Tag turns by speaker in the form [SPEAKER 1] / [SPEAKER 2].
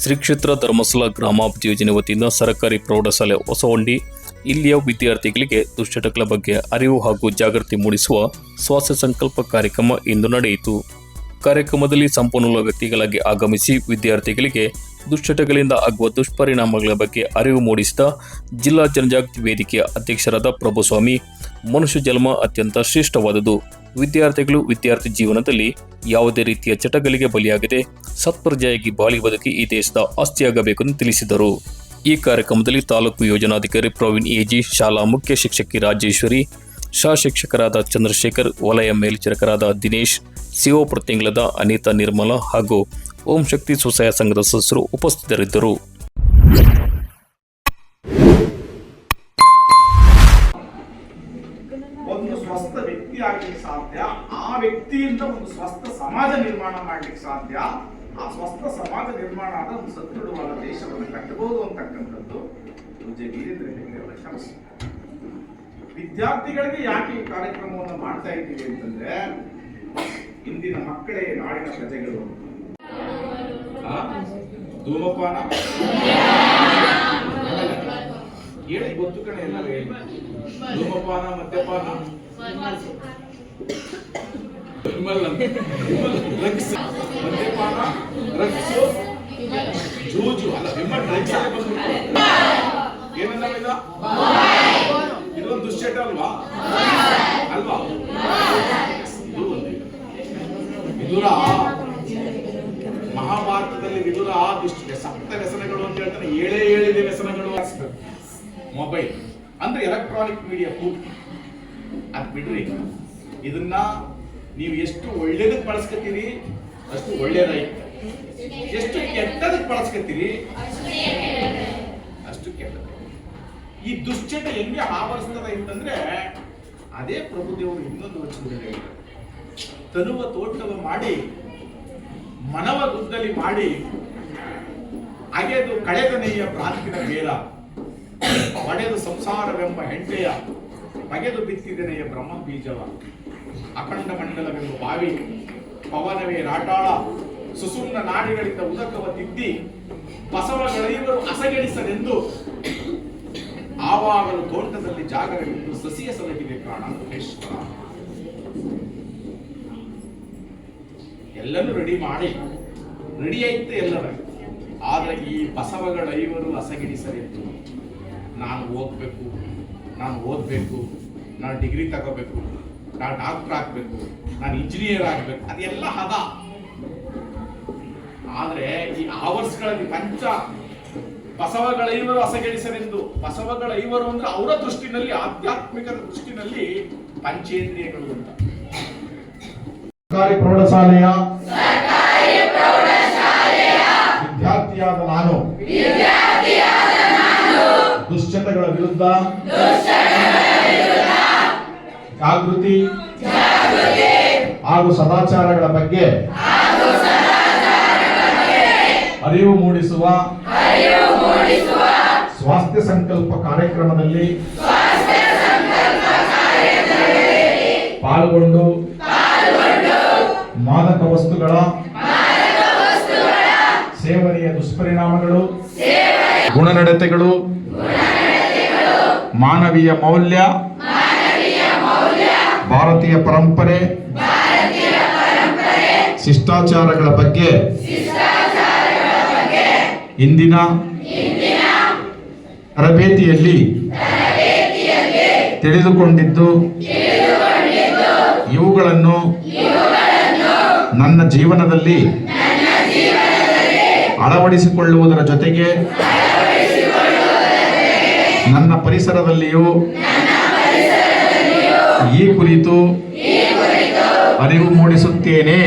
[SPEAKER 1] ಶ್ರೀ ಕ್ಷೇತ್ರ ಧರ್ಮಸ್ಥಳ ಗ್ರಾಮಾಭಿವೃದ್ಧಿ ಯೋಜನೆ ವತಿಯಿಂದ ಸರ್ಕಾರಿ ಪ್ರೌಢಶಾಲೆ ಹೊಸವಂಡಿ ಇಲ್ಲಿಯ ವಿದ್ಯಾರ್ಥಿಗಳಿಗೆ ದುಶ್ಚಟಗಳ ಬಗ್ಗೆ ಅರಿವು ಹಾಗೂ ಜಾಗೃತಿ ಮೂಡಿಸುವ ಸ್ವಾಸ್ಥ್ಯ ಸಂಕಲ್ಪ ಕಾರ್ಯಕ್ರಮ ಇಂದು ನಡೆಯಿತು. ಕಾರ್ಯಕ್ರಮದಲ್ಲಿ ಸಂಪನ್ಮೂಲ ವ್ಯಕ್ತಿಗಳಾಗಿ ಆಗಮಿಸಿ ವಿದ್ಯಾರ್ಥಿಗಳಿಗೆ ದುಶ್ಚಟಗಳಿಂದ ಆಗುವ ದುಷ್ಪರಿಣಾಮಗಳ ಬಗ್ಗೆ ಅರಿವು ಮೂಡಿಸಿದ ಜಿಲ್ಲಾ ಜನಜಾಗೃತಿ ವೇದಿಕೆಯ ಅಧ್ಯಕ್ಷರಾದ ಪ್ರಭುಸ್ವಾಮಿ, ಮನುಷ್ಯ ಜನ್ಮ ಅತ್ಯಂತ ಶ್ರೇಷ್ಠವಾದುದು ವಿದ್ಯಾರ್ಥಿಗಳು ವಿದ್ಯಾರ್ಥಿ ಜೀವನದಲ್ಲಿ ಯಾವುದೇ ರೀತಿಯ ಚಟಗಳಿಗೆ ಬಲಿಯಾಗದೆ ಸತ್ಪ್ರಜೆಯಾಗಿ ಬಾಳಿ ಬದುಕಿ ಈ ದೇಶದ ಆಸ್ತಿಯಾಗಬೇಕೆಂದು ತಿಳಿಸಿದರು. ಈ ಕಾರ್ಯಕ್ರಮದಲ್ಲಿ ತಾಲೂಕು ಯೋಜನಾಧಿಕಾರಿ ಪ್ರವೀಣ್ ಎಜಿ, ಶಾಲಾ ಮುಖ್ಯ ಶಿಕ್ಷಕಿ ರಾಜೇಶ್ವರಿ ಶಾ ಶಿಕ್ಷಕರಾದ ಚಂದ್ರಶೇಖರ್, ವಲಯ ಮೇಲ್ವಿಚಾರಕರಾದ ದಿನೇಶ್, ಸಿಒ ಪ್ರತಿಂಗ್ಲದ ಅನಿತಾ ನಿರ್ಮಲಾ ಹಾಗೂ ಓಂ ಶಕ್ತಿ ಸ್ವಸಹಾಯ ಸಂಘದ ಸದಸ್ಯರು ಉಪಸ್ಥಿತರಿದ್ದರು.
[SPEAKER 2] ಸಾಧ್ಯ, ಆ ವ್ಯಕ್ತಿಯಿಂದ ಒಂದು ಸ್ವಸ್ಥ ಸಮಾಜ ನಿರ್ಮಾಣ ಮಾಡ್ಲಿಕ್ಕೆ ಸಾಧ್ಯ ಆ ಸ್ವಸ್ಥ ಸಮಾಜ ನಿರ್ಮಾಣ ಆದ ಒಂದು ಸದೃಢವಾದ ದೇಶವನ್ನು ಕಟ್ಟಬಹುದು ಅಂತಕ್ಕಂಥದ್ದು ಪೂಜೆ ವೀರೇಂದ್ರ ವಿದ್ಯಾರ್ಥಿಗಳಿಗೆ ಯಾಕೆ ಈ ಕಾರ್ಯಕ್ರಮವನ್ನು ಮಾಡ್ತಾ ಇದ್ದೀವಿ ಅಂತಂದ್ರೆ ಇಂದಿನ ಮಕ್ಕಳೇ ನಾಡಿನ ಪ್ರಜೆಗಳು? ಧೂಮಪಾನ? ಹೇಳಿ, ಗೊತ್ತು ಕಣೆ ಎಲ್ಲ ಧೂಮಪಾನ, ಮದ್ಯಪಾನ? ಜೂಜು, ಅಲ್ಲ, ವಿಮಲ್, ಡ್ರಗ್ಸ್ ಅಲ್ಲೇ ಬಂದ್ಬಿಟ್ಟು. ಏನಂದ ಇದ ಇದೊಂದು ದುಶ್ಚಟ ಅಲ್ವಾ? ಅಲ್ವಾ? ವಿದುರ. ಮಹಾಭಾರತದಲ್ಲಿ ವಿದುರ ದುಷ್ಟ ಸಪ್ತ ವ್ಯಸನಗಳು ಅಂತ ಹೇಳ್ತಾರೆ. ಏಳೇ ಏಳಿದೆ ವ್ಯಸನಗಳು. ಮೊಬೈಲ್. ಅಂದ್ರೆ ಎಲೆಕ್ಟ್ರಾನಿಕ್ ಮೀಡಿಯಾ ಪೂರ್ತಿ ಅದ್ ಬಿಡ್ರಿ. ಇದನ್ನ ನೀವು ಎಷ್ಟು ಒಳ್ಳೇದಕ್ಕೆ ಬಳಸ್ಕೊತೀರಿ, ಅಷ್ಟು ಒಳ್ಳೇದಾಯ್ತು. ಎಷ್ಟು ಕೆಟ್ಟದಕ್ಕೆ ಬಳಸ್ಕೊತೀರಿ, ಅಷ್ಟು ಕೆಟ್ಟದ ಈ ದುಶ್ಚಟ ಹೆಂಗೆ ಆವರಿಸ್ತದೆ ಅಂತಂದ್ರೆ, ಅದೇ ಪ್ರಭುದೇವರು ಇನ್ನೊಂದು ವಚನದಲ್ಲಿ ತನುವ ತೋಟವ ಮಾಡಿ, ಮನವ ಗುದ್ದಲಿ ಮಾಡಿ, ಅಗೆದು ಕಳೆದನೆಯ ಪ್ರಾಂತಿನ ಮೇಲ ಒಡೆದು ಸಂಸಾರವೆಂಬ ಹೆಂಟೆಯ, ಬಗೆದು ಬಿತ್ತಿದನೆಯ ಬ್ರಹ್ಮ ಬೀಜವ. ಅಖಂಡ ಮಂಡಲವೆಂಬ ಬಾವಿ, ಪವನವೇ ರಾಟಾಳ, ಸುಸುಮ್ನ ನಾಡಿಗಳಿಂದ ಉದಕವ ತಿದ್ದಿ, ಬಸವಗಳೈವರು ಅಸಗೆಡಿಸಲೆಂದು, ಆವಾಗಲೂ ತೋಟದಲ್ಲಿ ಜಾಗರವಿದ್ದು ಸಸಿಯ ಸಲಹಿದೆ ಕಾಣ ಎಲ್ಲನೂ ರೆಡಿ ಮಾಡಿ, ರೆಡಿ ಆಯ್ತು ಎಲ್ಲರ. ಆದ್ರೆ ಈ ಬಸವಗಳ ಐವರು ಅಸಗಿಡಿಸಲಿತ್ತು ನಾನು ಓದ್ಬೇಕು ನಾನು ಓದ್ಬೇಕು, ನಾನು ಡಿಗ್ರಿ ತಗೋಬೇಕು. ನಾನು ಡಾಕ್ಟರ್ ಆಗ್ಬೇಕು ನಾನು ಇಂಜಿನಿಯರ್ ಆಗ್ಬೇಕು ಅದೆಲ್ಲ ಹದ. ಆದ್ರೆ ಈ ಆವರ್ಸ್ಗಳಲ್ಲಿ ಪಂಚ ಬಸವಗಳ ಐವರು ಅಸಗೆಡಿಸಲೆಂದು ಬಸವಗಳ ಐವರು ಅಂದ್ರೆ ಅವರ ದೃಷ್ಟಿನಲ್ಲಿ ಆಧ್ಯಾತ್ಮಿಕ ದೃಷ್ಟಿನಲ್ಲಿ ಪಂಚೇಂದ್ರಿಯಗಳು ಅಂತ. ಸರ್ಕಾರಿ ಪ್ರೌಢಶಾಲೆಯ ವಿದ್ಯಾರ್ಥಿಯಾದ ನಾನು ದುಶ್ಚಟಗಳ ವಿರುದ್ಧ ಜಾಗೃತಿ ಹಾಗೂ ಸದಾಚಾರಗಳ ಬಗ್ಗೆ ಅರಿವು ಮೂಡಿಸುವ ಸ್ವಾಸ್ಥ್ಯ ಸಂಕಲ್ಪ ಕಾರ್ಯಕ್ರಮದಲ್ಲಿ ಪಾಲ್ಗೊಂಡು ಮಾದಕ ವಸ್ತುಗಳ ಸೇವನೆಯ ದುಷ್ಪರಿಣಾಮಗಳು ಗುಣನಡತೆಗಳು ಮಾನವೀಯ ಮೌಲ್ಯ ಭಾರತೀಯ ಪರಂಪರೆ ಶಿಷ್ಟಾಚಾರಗಳ ಬಗ್ಗೆ ಇಂದಿನ ತರಬೇತಿಯಲ್ಲಿ ತಿಳಿದುಕೊಂಡಿದ್ದು ಇವುಗಳನ್ನು ನನ್ನ ಜೀವನದಲ್ಲಿ ಅಳವಡಿಸಿಕೊಳ್ಳುವುದರ ಜೊತೆಗೆ ನನ್ನ ಪರಿಸರದಲ್ಲಿಯೂ ಈ ಕುರಿತು ಅರಿವು ಮೂಡಿಸುತ್ತೇನೆ.